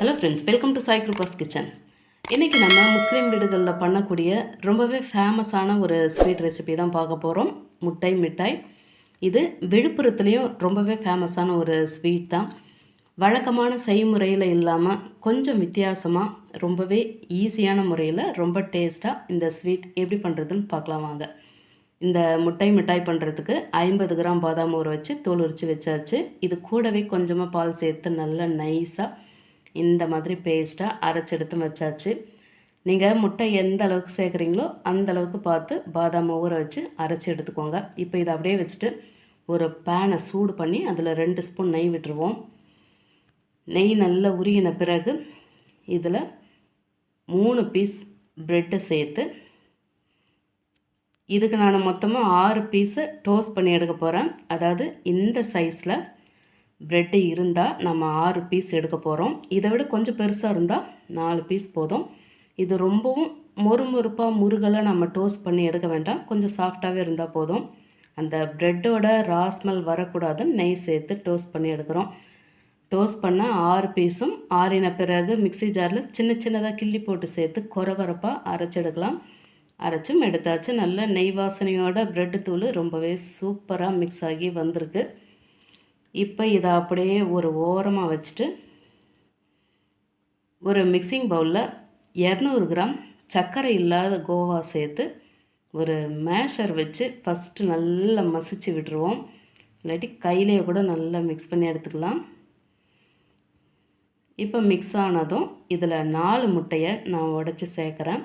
Hello friends welcome to Sai Kripa's kitchen இன்றைக்கி நம்ம முஸ்லீம் வீடுகளில் பண்ணக்கூடிய ரொம்பவே ஃபேமஸான ஒரு ஸ்வீட் ரெசிபி தான் பார்க்க போகிறோம் முட்டை மிட்டாய். இது விழுப்புரத்துலேயும் ரொம்பவே ஃபேமஸான ஒரு ஸ்வீட் தான். வழக்கமான செய்முறையில் இல்லாமல் கொஞ்சம் வித்தியாசமாக ரொம்பவே ஈஸியான முறையில் ரொம்ப டேஸ்ட்டாக இந்த ஸ்வீட் எப்படி பண்ணுறதுன்னு பார்க்கலாம் வாங்க. இந்த முட்டை மிட்டாய் பண்ணுறதுக்கு ஐம்பது கிராம் பாதாம் ஊற வச்சு தோல் உரித்து வச்சாச்சு. இது கூடவே கொஞ்சமாக பால் சேர்த்து நல்லா நைஸாக இந்த மாதிரி பேஸ்ட்டாக அரைச்செடுத்து வச்சாச்சு. நீங்கள் முட்டை எந்த அளவுக்கு சேர்க்குறீங்களோ அந்த அளவுக்கு பார்த்து பாதாம் ஊற வச்சு அரைச்சி எடுத்துக்கோங்க. இப்போ இதை அப்படியே வச்சுட்டு ஒரு பேனை சூடு பண்ணி அதில் ரெண்டு ஸ்பூன் நெய் விட்டுருவோம். நெய் நல்லா உருகின பிறகு இதில் மூணு பீஸ் ப்ரெட்டை சேர்த்து இதுக்கு நான் மொத்தமாக ஆறு பீஸை டோஸ்ட் பண்ணி எடுக்க போகிறேன் அதாவது இந்த சைஸில் ப்ரெட்டு இருந்தால் நம்ம ஆறு பீஸ் எடுக்க போகிறோம் இதை விட கொஞ்சம் பெருசாக இருந்தால் நாலு பீஸ் போதும். இது ரொம்பவும் மொறுமொறுப்பாக முருகலை நம்ம டோஸ்ட் பண்ணி எடுக்க வேண்டாம். கொஞ்சம் சாஃப்டாகவே இருந்தால் போதும். அந்த ப்ரெட்டோட ராஸ்மல் வரக்கூடாதுன்னு நெய் சேர்த்து டோஸ்ட் பண்ணி எடுக்கிறோம். டோஸ்ட் பண்ண ஆறு பீஸும் ஆறின பிறகு மிக்ஸி ஜாரில் சின்ன சின்னதாக கிள்ளி போட்டு சேர்த்து கொர கொரப்பாக அரைச்செடுக்கலாம் அரைச்சும் எடுத்தாச்சு. நல்ல நெய் வாசனையோட ப்ரெட்டு தூள் ரொம்பவே சூப்பராக மிக்ஸ் ஆகி வந்திருக்கு. இப்போ இதை அப்படியே ஒரு ஓரமாக வச்சுட்டு ஒரு மிக்சிங் பவுலில் இரநூறு கிராம் சர்க்கரை இல்லாத கோவா சேர்த்து ஒரு மேஷர் வச்சு ஃபஸ்ட்டு நல்லா மசிச்சு விட்டுருவோம். இல்லாட்டி கையிலேயே கூட நல்லா மிக்ஸ் பண்ணி எடுத்துக்கலாம். இப்போ மிக்ஸ் ஆனதும் இதில் நாலு முட்டையை நான் உடச்சி சேர்க்குறேன்.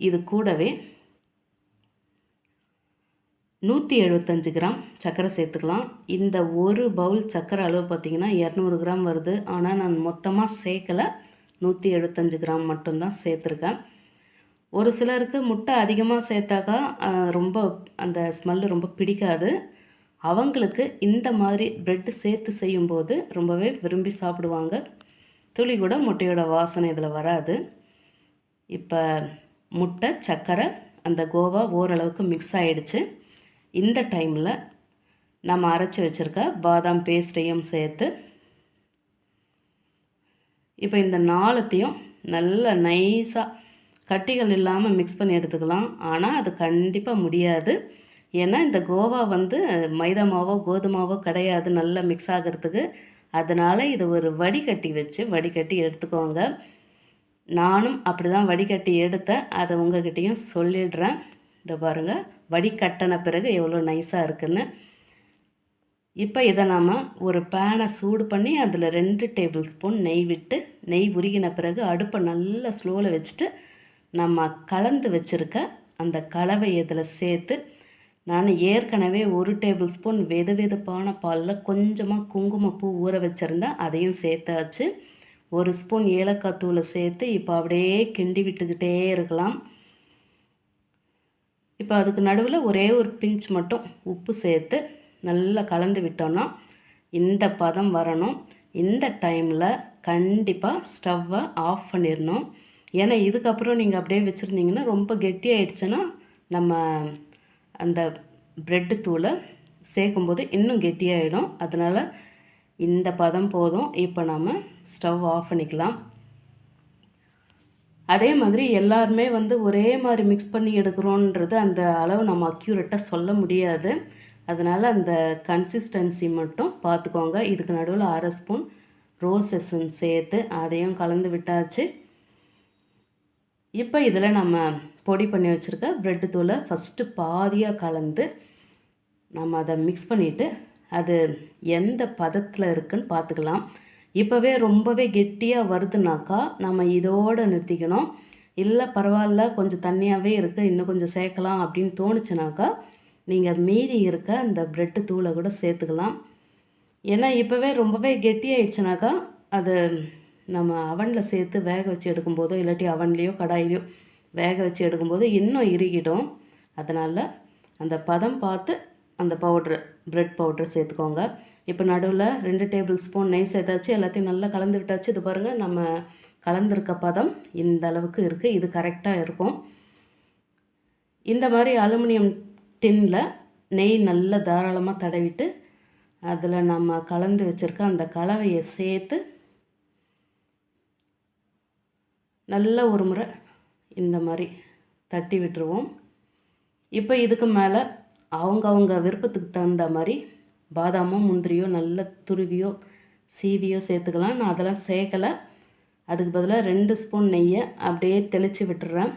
இது கூடவே நூற்றி எழுபத்தஞ்சு கிராம் சர்க்கரை சேர்த்துக்கலாம். இந்த ஒரு பவுல் சர்க்கரை அளவு பார்த்திங்கன்னா இரநூறு கிராம் வருது. ஆனால் நான் மொத்தமாக சேர்க்கலை. நூற்றி எழுபத்தஞ்சு கிராம் மட்டும்தான் சேர்த்துருக்கேன். ஒரு சிலருக்கு முட்டை அதிகமாக சேர்த்தாக்கா ரொம்ப அந்த ஸ்மெல்லு ரொம்ப பிடிக்காது. அவங்களுக்கு இந்த மாதிரி ப்ரெட்டு சேர்த்து செய்யும்போது ரொம்பவே விரும்பி சாப்பிடுவாங்க. துளி கூட முட்டையோட வாசனை இதில் வராது. இப்போ முட்டை சர்க்கரை அந்த கோவா ஓரளவுக்கு மிக்ஸ் ஆகிடுச்சு இந்த டைமில் நம்ம அரைச்சி வச்சுருக்க பாதாம் பேஸ்ட்டையும் சேர்த்து இப்போ இந்த நாளத்தையும் நல்ல நைஸாக கட்டிகள் இல்லாமல் மிக்ஸ் பண்ணி எடுத்துக்கலாம். ஆனால் அது கண்டிப்பாக முடியாது. ஏன்னா இந்த கோவா வந்து மைதா மாவோ கோதுமாவோ கிடையாது நல்லா மிக்ஸ் ஆகிறதுக்கு. அதனால் இது ஒரு வடிகட்டி வச்சு வடிகட்டி எடுத்துக்கோங்க. நானும் அப்படி தான் வடிகட்டி எடுத்தேன். அதை உங்ககிட்டையும் சொல்லிடுறேன். இதை பாருங்கள் வடிகட்டின பிறகு எவ்வளோ நைஸாக இருக்குன்னு. இப்போ இதை நாம் ஒரு பேனை சூடு பண்ணி அதில் ரெண்டு டேபிள் ஸ்பூன் நெய் விட்டு நெய் உருகின பிறகு அடுப்பை நல்லா ஸ்லோவில் வச்சுட்டு நம்ம கலந்து வச்சுருக்க அந்த கலவை இதில் சேர்த்து நான் ஏற்கனவே ஒரு டேபிள் ஸ்பூன் வெது வெதுப்பான பாலில் கொஞ்சமாக குங்குமப்பூ ஊற வச்சுருந்தேன் அதையும் சேர்த்தாச்சு. ஒரு ஸ்பூன் ஏலக்காய் தூளை சேர்த்து இப்போ அப்படியே கிண்டி விட்டுக்கிட்டே இருக்கலாம். இப்போ அதுக்கு நடுவில் ஒரே ஒரு பிஞ்ச் மட்டும் உப்பு சேர்த்து நல்லா கலந்து விட்டோன்னா இந்த பதம் வரணும். இந்த டைமில் கண்டிப்பாக ஸ்டவ்வை ஆஃப் பண்ணிடணும். ஏன்னா இதுக்கப்புறம் நீங்கள் அப்படியே வச்சுருந்தீங்கன்னா ரொம்ப கெட்டியாயிடுச்சுன்னா நம்ம அந்த ப்ரெட்டு தூளை சேர்க்கும்போது இன்னும் கெட்டியாகிடும் அதனால் இந்த பதம் போதும். இப்போ நம்ம ஸ்டவ் ஆஃப் பண்ணிக்கலாம். அதே மாதிரி எல்லாருமே வந்து ஒரே மாதிரி மிக்ஸ் பண்ணி எடுக்கிறோன்றது அந்த அளவு நம்ம அக்யூரேட்டாக சொல்ல முடியாது. அதனால் அந்த கன்சிஸ்டன்சி மட்டும் பார்த்துக்கோங்க இதுக்கு நடுவில் அரை ஸ்பூன் ரோஸ் எசன்ஸ் சேர்த்து அதையும் கலந்து விட்டாச்சு. இப்போ இதில் நம்ம பொடி பண்ணி வச்சுருக்க ப்ரெட்டு தூளை ஃபஸ்ட்டு பாதியாக கலந்து நம்ம அதை மிக்ஸ் பண்ணிவிட்டு அது எந்த பதத்தில் இருக்குதுன்னு பார்த்துக்கலாம் இப்போவே ரொம்பவே கெட்டியாக வருதுனாக்கா நம்ம இதோடு நிறுத்திக்கணும். இல்லை பரவாயில்ல கொஞ்சம் தண்ணியாகவே இருக்குது இன்னும் கொஞ்சம் சேர்க்கலாம் அப்படின்னு தோணுச்சுனாக்கா நீங்கள் மீதி இருக்க அந்த ப்ரெட்டு தூளை கூட சேர்த்துக்கலாம். ஏன்னா இப்போவே ரொம்பவே கெட்டியாயிடுச்சுனாக்கா அது நம்ம அவனில் சேர்த்து வேக வச்சு எடுக்கும்போதோ இல்லாட்டி அவன்லேயோ கடாயிலையோ வேக வச்சு எடுக்கும்போது இன்னும் இறுகிடும். அதனால் அந்த பதம் பார்த்து அந்த பவுட்ரு ப்ரெட் பவுட்ரு சேர்த்துக்கோங்க. இப்போ நடுவில் ரெண்டு டேபிள் ஸ்பூன் நெய் சேர்த்தாச்சு எல்லாத்தையும் நல்லா கலந்து விட்டாச்சு. இது பாருங்கள் நம்ம கலந்துருக்க பதம் இந்த அளவுக்கு இருக்குது இது கரெக்டாக இருக்கும். இந்த மாதிரி அலுமினியம் டின்னில் நெய் நல்லா தாராளமாக தடவிட்டு அதில் நம்ம கலந்து வச்சுருக்க அந்த கலவையை சேர்த்து நல்ல ஒரு முறை இந்த மாதிரி தட்டி விட்டுருவோம். இப்போ இதுக்கு மேலே அவங்கவுங்க விருப்பத்துக்கு தகுந்த மாதிரி பாதாமோ முந்திரியோ நல்ல துருவியோ சீவியோ சேர்த்துக்கலாம். நான் அதெல்லாம் சேர்க்கலை. அதுக்கு பதிலாக ரெண்டு ஸ்பூன் நெய்யை அப்படியே தெளித்து விட்டுறேன்.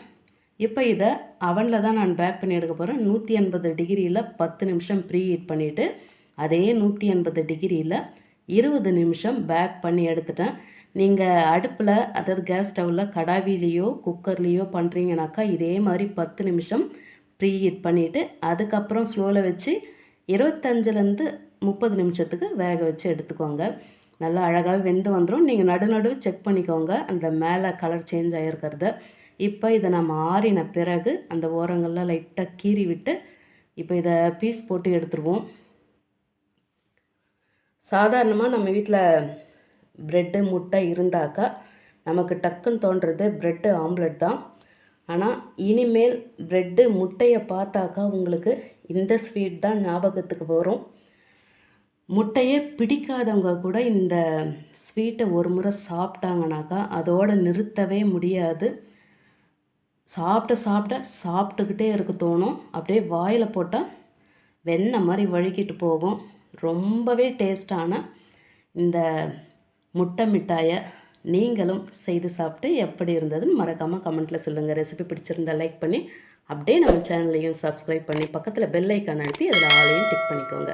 இப்போ இதை அவனில் தான் நான் பேக் பண்ணி எடுக்க போகிறேன் நூற்றி எண்பது டிகிரியில் பத்து நிமிஷம் ப்ரீ ஹீட் பண்ணிவிட்டு அதே நூற்றி எண்பது டிகிரியில் இருபது நிமிஷம் பேக் பண்ணி எடுத்துட்டேன். நீங்கள் அடுப்பில் அதாவது கேஸ் ஸ்டவ்வில் கடாவிலேயோ குக்கர்லேயோ பண்ணுறீங்கனாக்கா இதே மாதிரி பத்து நிமிஷம் ப்ரீ ஹீட் பண்ணிவிட்டு அதுக்கப்புறம் ஸ்லோவில் வச்சு இருபத்தஞ்சிலேருந்து முப்பது நிமிஷத்துக்கு வேக வச்சு எடுத்துக்கோங்க. நல்லா அழகாக வெந்து வந்துடும் நீங்கள் நடு நடுவு செக் பண்ணிக்கோங்க. அந்த மேலே கலர் சேஞ்ச் ஆகிருக்கிறத இப்போ இதை நம்ம ஆறின பிறகு அந்த ஓரங்கள்லாம் லைட்டாக கீறி விட்டு இப்போ இதை பீஸ் போட்டு எடுத்துருவோம். சாதாரணமாக நம்ம வீட்டில் ப்ரெட்டு முட்டை இருந்தாக்கா நமக்கு டக்குன்னு தோன்றது ப்ரெட்டு ஆம்லெட் தான். ஆனால் இனிமேல் ப்ரெட்டு முட்டையை பார்த்தாக்கா உங்களுக்கு இந்த ஸ்வீட் தான் ஞாபகத்துக்கு வரும். முட்டையே பிடிக்காதவங்க கூட இந்த ஸ்வீட்டை ஒரு முறை சாப்பிட்டாங்கனாக்கா அதோடு நிறுத்தவே முடியாது. சாப்பிட்ட சாப்பிட்ட சாப்பிட்டுக்கிட்டே இருக்க தோணும். அப்படியே வாயில் போட்டால் வெண்ணெய் மாதிரி வழுக்கிட்டு போகும். ரொம்பவே டேஸ்டான இந்த முட்டை மிட்டாயை நீங்களும் செய்து சாப்பிட்டு எப்படி இருந்ததுன்னு மறக்காமல் கமெண்ட்டில் சொல்லுங்கள் ரெசிபி பிடிச்சிருந்தா லைக் பண்ணி அப்படியே நம்ம சேனலையும் சப்ஸ்கிரைப் பண்ணி பக்கத்தில் பெல் ஐக்கான் அழுத்தி அதில் ஆளையும் டிக் பண்ணிக்கோங்க.